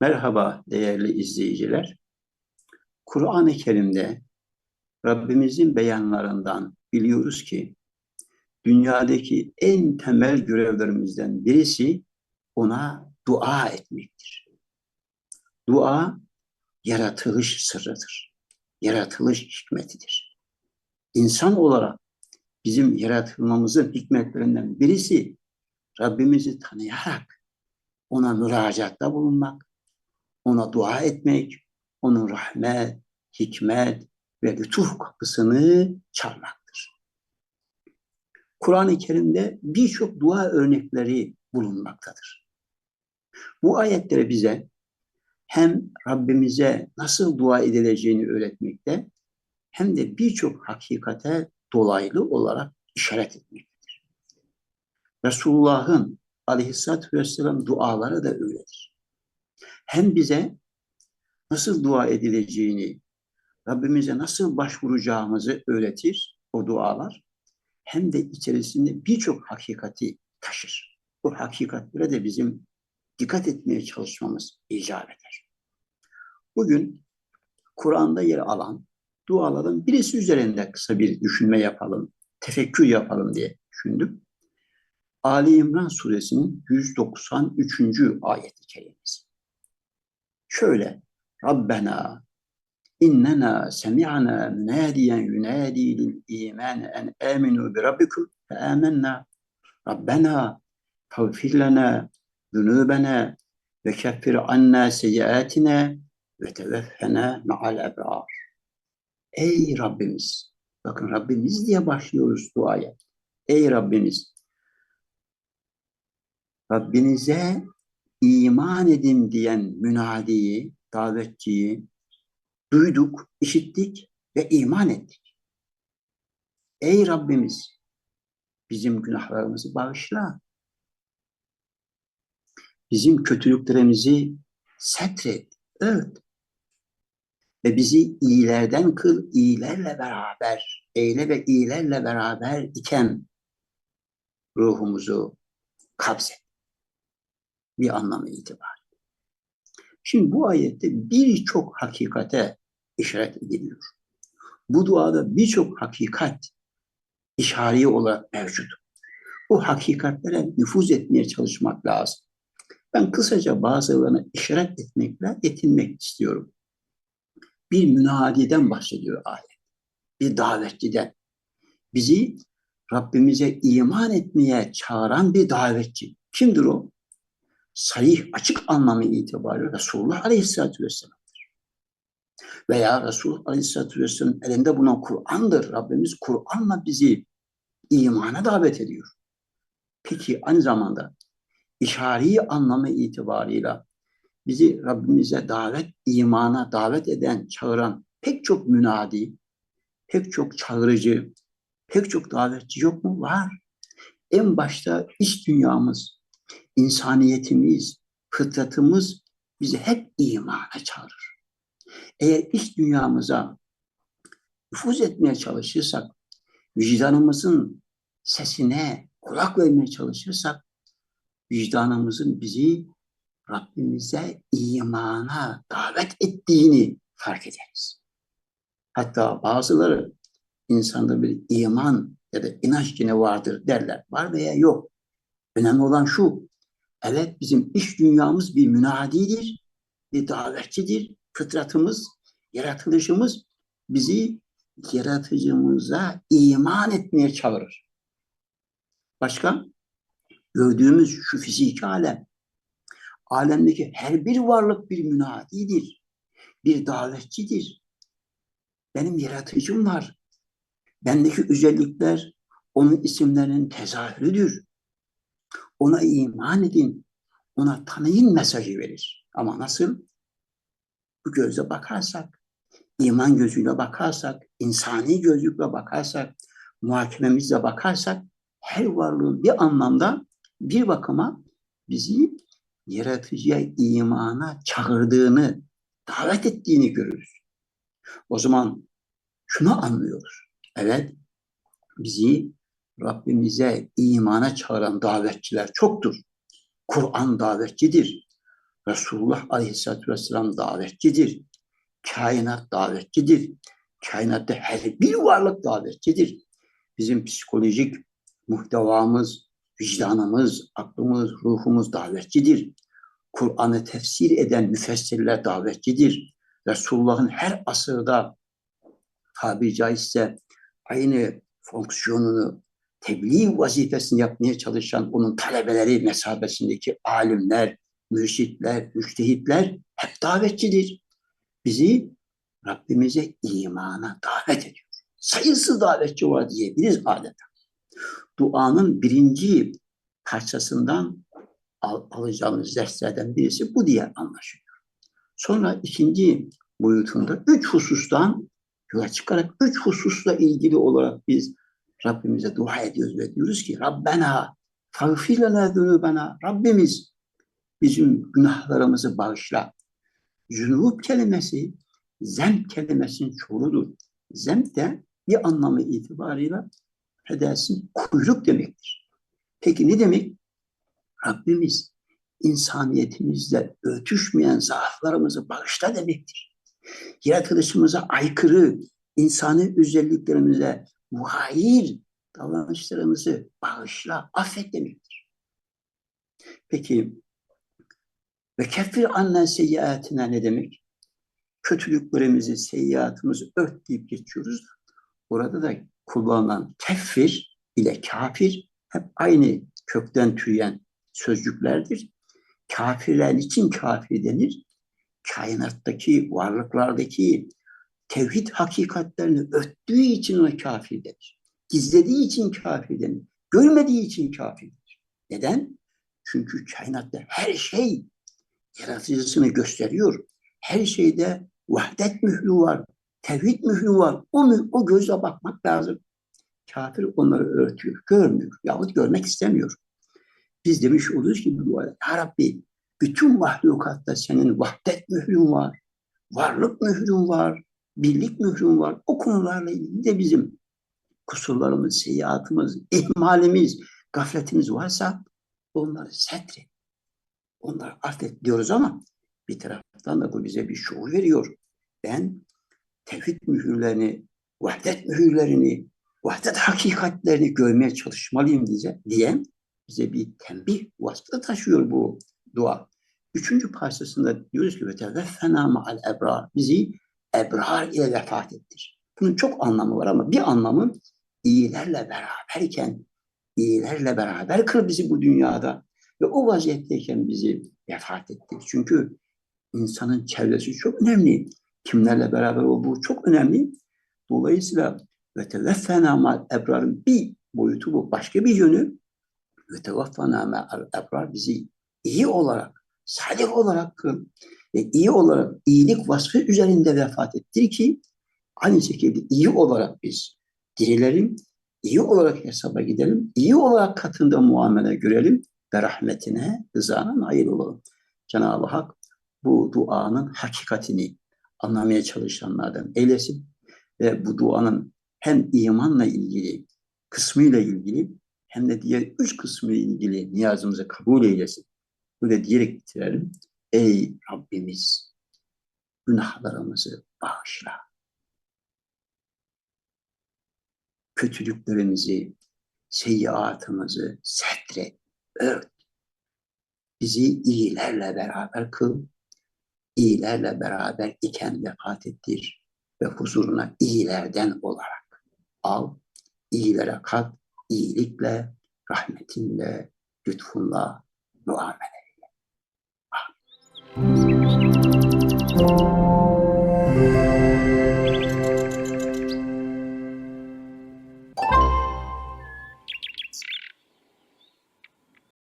Merhaba değerli izleyiciler. Kur'an-ı Kerim'de Rabbimizin beyanlarından biliyoruz ki dünyadaki en temel görevlerimizden birisi ona dua etmektir. Dua yaratılış sırrıdır. Yaratılış hikmetidir. İnsan olarak bizim yaratılmamızın hikmetlerinden birisi Rabbimizi tanıyarak ona müracaatta bulunmak, ona dua etmek, onun rahmet, hikmet ve lütuf kapısını çalmaktır. Kur'an-ı Kerim'de birçok dua örnekleri bulunmaktadır. Bu ayetleri bize hem Rabbimize nasıl dua edileceğini öğretmekte hem de birçok hakikate dolaylı olarak işaret etmektedir. Resulullah'ın aleyhissalatü vesselam duaları da öyledir hem bize nasıl dua edileceğini, Rabbimize nasıl başvuracağımızı öğretir o dualar. Hem de içerisinde birçok hakikati taşır. Bu hakikatlere de bizim dikkat etmeye çalışmamız icap eder. Bugün Kur'an'da yer alan duaların birisi üzerinde kısa bir düşünme yapalım, tefekkür yapalım diye düşündüm. Ali İmran suresinin 193. ayet-i kerimesi. Şöyle Rabbena innena semi'na münadiyen yunadi lil iman en aminu bi rabbikum fe amennâ Rabbena fagfir lana zunubena ve keffir anna seyyiatina ve teveffena ma'al ebrar. Ey Rabbimiz, bakın Rabbimiz diye başlıyoruz duaya. Ey Rabbimiz, Rabbinize iman edin diyen münadiyi, davetçiyi duyduk, işittik ve iman ettik. Ey Rabbimiz bizim günahlarımızı bağışla. Bizim kötülüklerimizi setret, ört. Ve bizi iyilerden kıl, iyilerle beraber, eyle ve iyilerle beraber iken ruhumuzu kabzet bir anlamı itibariyle. Şimdi bu ayette birçok hakikate işaret ediliyor. Bu duada birçok hakikat işariye olarak mevcut. Bu hakikatlere nüfuz etmeye çalışmak lazım. Ben kısaca bazılarını işaret etmekle yetinmek istiyorum. Bir münadiden bahsediyor ayet. Bir davetçiden. Bizi Rabbimize iman etmeye çağıran bir davetçi. Kimdir o? Sarih, açık anlamı itibariyle Resulullah Aleyhisselatü Vesselam'dır. Veya Resulullah Aleyhisselatü Vesselam elinde bulunan Kur'an'dır. Rabbimiz Kur'an'la bizi imana davet ediyor. Peki aynı zamanda işari anlamı itibarıyla bizi Rabbimize davet, imana davet eden, çağıran pek çok münadi, pek çok çağırıcı, pek çok davetçi yok mu? Var. En başta iç dünyamız, insaniyetimiz, fıtratımız bizi hep imana çağırır. Eğer iç dünyamıza nüfuz etmeye çalışırsak, vicdanımızın sesine kulak vermeye çalışırsak, vicdanımızın bizi Rabbimize imana davet ettiğini fark ederiz. Hatta bazıları insanda bir iman ya da inanç yine vardır derler. Var veya yok. Önemli olan şu, Evet bizim iş dünyamız bir münadidir, bir davetçidir. Fıtratımız, yaratılışımız bizi yaratıcımıza iman etmeye çağırır. Başka? Gördüğümüz şu fiziki alem. Alemdeki her bir varlık bir münadidir. Bir davetçidir. Benim yaratıcım var. Bendeki özellikler onun isimlerinin tezahürüdür. Ona iman edin, ona tanıyın mesajı verir. Ama nasıl? Bu gözle bakarsak, iman gözüyle bakarsak, insani gözlükle bakarsak, muhakememizle bakarsak her varlığın bir anlamda bir bakıma bizi yaratıcıya imana çağırdığını, davet ettiğini görürüz. O zaman şunu anlıyoruz. Evet, bizi Rabbimize imana çağıran davetçiler çoktur. Kur'an davetçidir. Resulullah Aleyhisselatü Vesselam davetçidir. Kainat davetçidir. Kainatta her bir varlık davetçidir. Bizim psikolojik muhtevamız, vicdanımız, aklımız, ruhumuz davetçidir. Kur'an'ı tefsir eden müfessirler davetçidir. Resulullah'ın her asırda tabiri caizse aynı fonksiyonunu, tebliğ vazifesini yapmaya çalışan onun talebeleri mesabesindeki alimler, mürşitler, müştehitler hep davetçidir. Bizi Rabbimize imana davet ediyor. Sayısız davetçi var diyebiliriz adeta. Duanın birinci parçasından al, alacağımız derslerden birisi bu diye anlaşılıyor. Sonra ikinci boyutunda üç husustan yola çıkarak üç hususla ilgili olarak biz Rabbimize dua ediyoruz ve diyoruz ki Rabbena fagfir lana zunubena Rabbimiz bizim günahlarımızı bağışla. Zunub kelimesi zem kelimesinin çoğuludur. Zem de bir anlamı itibarıyla edersin kuyruk demektir. Peki ne demek? Rabbimiz insaniyetimizle örtüşmeyen zaaflarımızı bağışla demektir. Yaratılışımıza aykırı insani özelliklerimize muhayir davranışlarımızı bağışla, affet demektir. Peki ve keffir annen seyyiatine ne demek? Kötülüklerimizi, seyyiatımızı ört deyip geçiyoruz. Orada da kullanılan keffir ile kafir hep aynı kökten türeyen sözcüklerdir. Kafirler için kafir denir? Kainattaki, varlıklardaki tevhid hakikatlerini örttüğü için ona kafir denir. Gizlediği için kafir denir. Görmediği için kafir denir. Neden? Çünkü kainatta her şey yaratıcısını gösteriyor. Her şeyde vahdet mührü var, tevhid mührü var. O, o gözle bakmak lazım. Kafir onları örtüyor, görmüyor yahut görmek istemiyor. Biz demiş oluruz ki bu duada, Ya Rabbi bütün mahlukatta senin vahdet mührün var, varlık mührün var, birlik mührün var. O konularla ilgili de bizim kusurlarımız, seyyiatımız, ihmalimiz, gafletimiz varsa onları setre. Onları affet diyoruz ama bir taraftan da bu bize bir şuur veriyor. Ben tevhid mühürlerini, vahdet mühürlerini, vahdet hakikatlerini görmeye çalışmalıyım diye, diye bize bir tembih vasfı taşıyor bu dua. Üçüncü parçasında diyoruz ki ve teveffena ma'al ebrar. Bizi ebrar ile vefat ettir. Bunun çok anlamı var ama bir anlamı iyilerle beraberken, iyilerle beraber kıl bizi bu dünyada ve o vaziyetteyken bizi vefat ettir. Çünkü insanın çevresi çok önemli. Kimlerle beraber olduğu çok önemli. Dolayısıyla ve teveffena mal ebrarın bir boyutu bu. Başka bir yönü ve tevaffana mal ebrar bizi iyi olarak, salih olarak kıl ve iyi olarak iyilik vasfı üzerinde vefat ettir ki aynı şekilde iyi olarak biz dirilelim, iyi olarak hesaba gidelim, iyi olarak katında muamele görelim ve rahmetine, rızana nail olalım. Cenab-ı Hak bu duanın hakikatini anlamaya çalışanlardan eylesin ve bu duanın hem imanla ilgili kısmıyla ilgili hem de diğer üç kısmı ilgili niyazımızı kabul eylesin. Böyle diyerek bitirelim. Ey Rabbimiz günahlarımızı bağışla. Kötülüklerimizi, seyyiatımızı setre, ört. Bizi iyilerle beraber kıl. İyilerle beraber iken vefat ettir ve huzuruna iyilerden olarak al. İyilere kat, iyilikle, rahmetinle, lütfunla muamele. Música